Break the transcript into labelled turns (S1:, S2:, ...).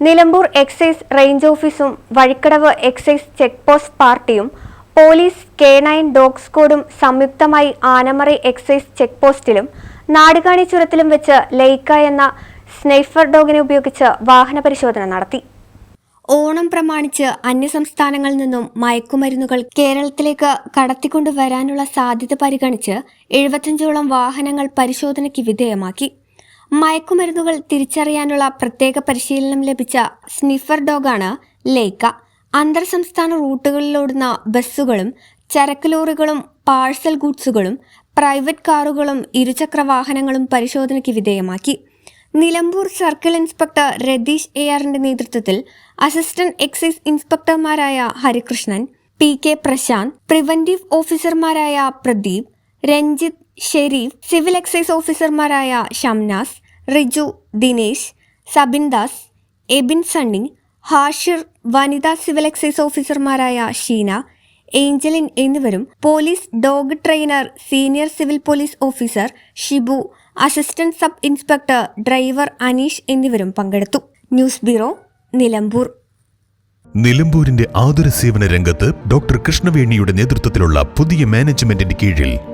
S1: Nilambur excise range ഓഫീസും Vazhikkadavu excise check post പാർട്ടിയും police K nine dog സ്ക്വാഡും സംയുക്തമായി ആനമറി എക്സൈസ് ചെക്ക് പോസ്റ്റിലും നാടുകാണി ചുരത്തിലും വെച്ച് ലൈക്ക എന്ന സ്നൈഫർ ഡോഗിനെ ഉപയോഗിച്ച് വാഹന പരിശോധന നടത്തി. ഓണം പ്രമാണിച്ച് അന്യസംസ്ഥാനങ്ങളിൽ നിന്നും മയക്കുമരുന്നുകൾ കേരളത്തിലേക്ക് കടത്തിക്കൊണ്ടുവരാനുള്ള സാധ്യത പരിഗണിച്ച് എഴുപത്തഞ്ചോളം വാഹനങ്ങൾ പരിശോധനയ്ക്ക് വിധേയമാക്കി. മയക്കുമരുന്നുകൾ തിരിച്ചറിയാനുള്ള പ്രത്യേക പരിശീലനം ലഭിച്ച സ്നിഫർ ഡോഗാണ് ലേക്ക അന്തർ സംസ്ഥാന റൂട്ടുകളിലോടുന്ന ബസ്സുകളും ചരക്ക് ലോറികളും പാഴ്സൽ ഗൂഡ്സുകളും പ്രൈവറ്റ് കാറുകളും ഇരുചക്ര വാഹനങ്ങളും പരിശോധനയ്ക്ക് വിധേയമാക്കി. Nilambur circle inspector Ratheesh A ആറിന്റെ നേതൃത്വത്തിൽ assistant excise ഇൻസ്പെക്ടർമാരായ Harikrishnan P K Prashanth preventive ഓഫീസർമാരായ പ്രദീപ് രഞ്ജിത്ത് ഷെരീഫ് സിവിൽ എക്സൈസ് ഓഫീസർമാരായ ഷംനാസ് റിജു ദിനേശ് സബിൻ ദാസ് എബിൻ സണ്ണി ഹാഷിർ വനിതാ സിവിൽ എക്സൈസ് ഓഫീസർമാരായ ഷീന ഏഞ്ചലിൻ എന്നിവരും police dog trainer senior civil police officer Shibu assistant sub inspector driver Aneesh എന്നിവരും പങ്കെടുത്തു. News bureau Nilambur.
S2: നിലമ്പൂരിന്റെ ആതുര സേവന രംഗത്ത് ഡോക്ടർ കൃഷ്ണവേണിയുടെ നേതൃത്വത്തിലുള്ള പുതിയ മാനേജ്മെന്റിന്റെ കീഴിൽ